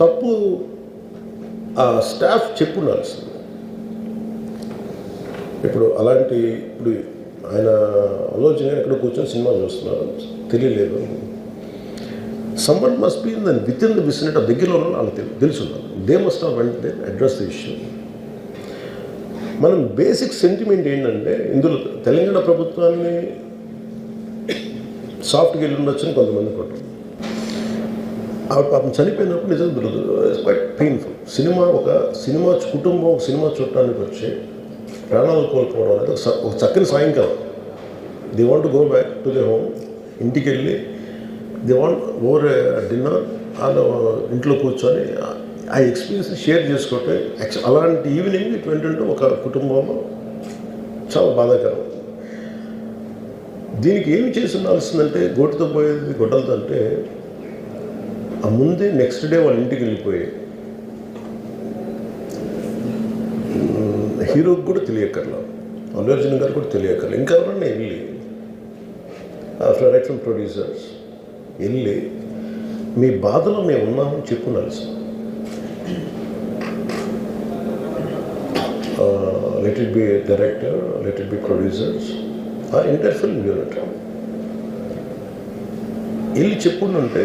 తప్పు ఆ స్టాఫ్ చెప్పుండాల్సింది. ఇప్పుడు అలాంటి ఇప్పుడు ఆయన ఆలోచన ఎక్కడ కూర్చొని సినిమా చూస్తున్నారు. తెలియలేదు. Someone must be then with in the vicinity ఆ దగ్గరలో ఉన్న వాళ్ళకి తెలు- తెలుసున్నారు దే మస్ట్ హావ్ వెంట అడ్రస్ ద ఇష్యూ మనం బేసిక్ సెంటిమెంట్ ఏంటంటే ఇందులో తెలంగాణ ప్రభుత్వాన్ని సాఫ్ట్గా వెళ్ళి ఉండొచ్చని కొంతమంది కొట్టం ఆవిడ పాపం చనిపోయినప్పుడు నిజం క్వైట్ పెయిన్ఫుల్ సినిమా ఒక సినిమా కుటుంబం ఒక సినిమా చూడటానికి వచ్చి ప్రాణాలు కోల్పోవడం అనేది ఒక స- చక్కని సాయంకాలం. They want go back to the home ఇంటికి వెళ్ళి ది వాంట్ ఓవర్ డిన్నర్ వాళ్ళు ఇంట్లో కూర్చొని ఆ- ఎక్స్పీరియన్స్ షేర్ చేసుకుంటే అలాంటి ఈవినింగ్ ఇటు ఏంటంటే ఒక కుటుంబంలో చాలా బాధాకరం. దీనికి ఏమి చేసి ఉండాల్సిందంటే గోటితో పోయేది గొడ్డలతో అంటే ఆ ముందే నెక్స్ట్ డే వాళ్ళ ఇంటికి వెళ్ళిపోయి హీరోకి కూడా తెలియకర్లా అల్లు అర్జున్ గారు కూడా తెలియకర్లా ఇంకా ఎవరన్నా వెళ్ళి రైట్ ఫ్రమ్ ప్రొడ్యూసర్స్ వెళ్ళి మీ బాధలో మేము ఉన్నామని చెప్పున్నారు sir let it be director let it be producers ఆ ఇంటర్ ఫిల్మ్ యూనిట్. వెళ్ళి చెప్పుంటే